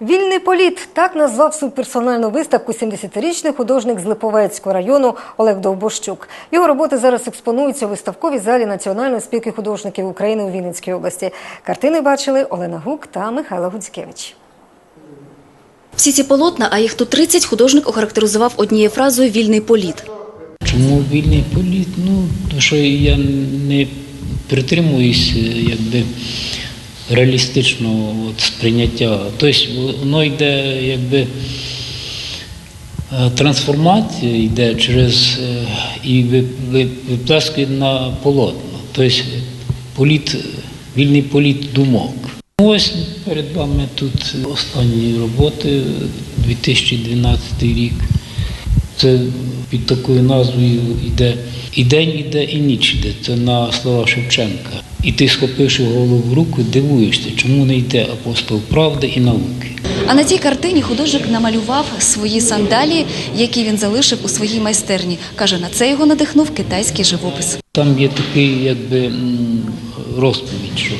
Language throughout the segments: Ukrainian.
Вільний політ так назвав свою персональну виставку 70-річний художник з Липовецького району Олег Довбощук. Його роботи зараз експонуються у виставковій залі Національної спілки художників України у Вінницькій області. Картини бачили Олена Гук та Михайло Гуцькевич. Всі ці полотна, а їх тут 30, художник охарактеризував однією фразою «вільний політ». Чому вільний політ? Ну, тому що я не притримуюсь е, якби, реалістичного от, сприйняття. Тобто воно йде якби е, трансформація йде через е, і ви- ви- виплескує на полотно. Тобто політ, вільний політ думок. Ось перед вами тут останні роботи, 2012 рік. Це під такою назвою йде і день іде, і ніч іде. Це на слова Шевченка. І ти, схопивши голову в руку, дивуєшся, чому не йде апостол правди і науки. А на цій картині художник намалював свої сандалії, які він залишив у своїй майстерні. Каже, на це його надихнув китайський живопис. Там є такий якби розповідь, що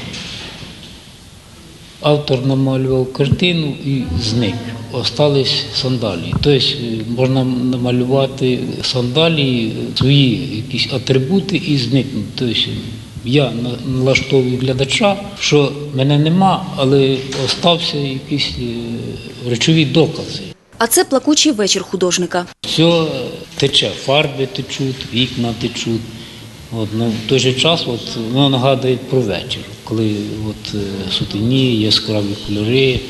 автор намалював картину і зник. Остались сандалії. Тобто е, можна намалювати сандалії, свої якісь атрибути і зникнути. Тобто я налаштовую глядача, що мене нема, але остався якісь е, речові докази. А це плакучий вечір художника. Все тече, фарби течуть, вікна течуть. От, ну, в той же час от, воно нагадує про вечір, коли от, е, сутені, яскраві кольори.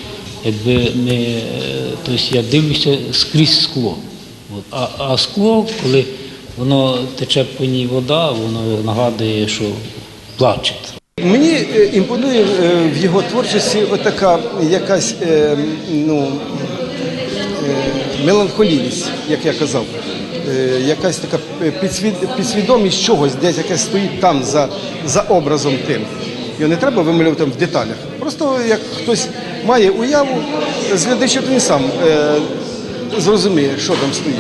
Якби не, е, тобто я дивлюся скрізь скло. От, а, а скло, коли воно тече по ній вода, воно нагадує, що плаче. Мені е, імпонує е, в його творчості отака якась е, ну, меланхолійність, як я казав. Якась така підсвід- підсвідомість чогось, десь якась стоїть там за, за образом тим. Його не треба вималювати в деталях. Просто як хтось має уяву, з глядачем він сам е, зрозуміє, що там стоїть.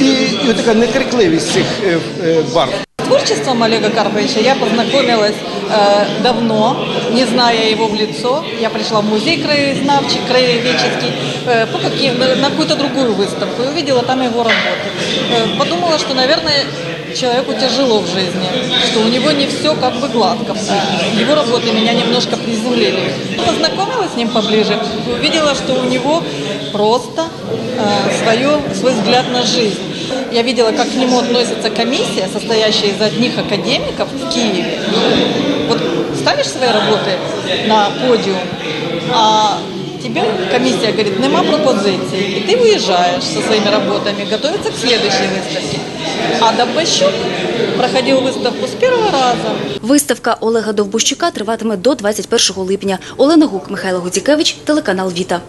І, і така некрикливість цих е, е, барв. Творчеством Олега Карповича я познакомилась э, давно, не зная его в лицо. Я пришла в музей краеведческий, краеведческий э, по каким, на, на какую-то другую выставку и увидела там его работы. Э, подумала, что, наверное, человеку тяжело в жизни, что у него не все как бы гладко. Его работы меня немножко приземлили. Познакомилась с ним поближе, увидела, что у него просто э, свое, свой взгляд на жизнь. Я видела, как к нему относится комиссия, состоящая из одних академиков в Киеве. Вот ставишь свои работы на подиум, а тебе комиссия говорит, нема пропозиций, и ты уезжаешь со своими работами, готовиться к следующей выставке. А Добощук проходил выставку с первого раза. Виставка Олега Довбущука триватиме до 21 липня. Олена Гук, Михайло Гуцікевич, телеканал Віта.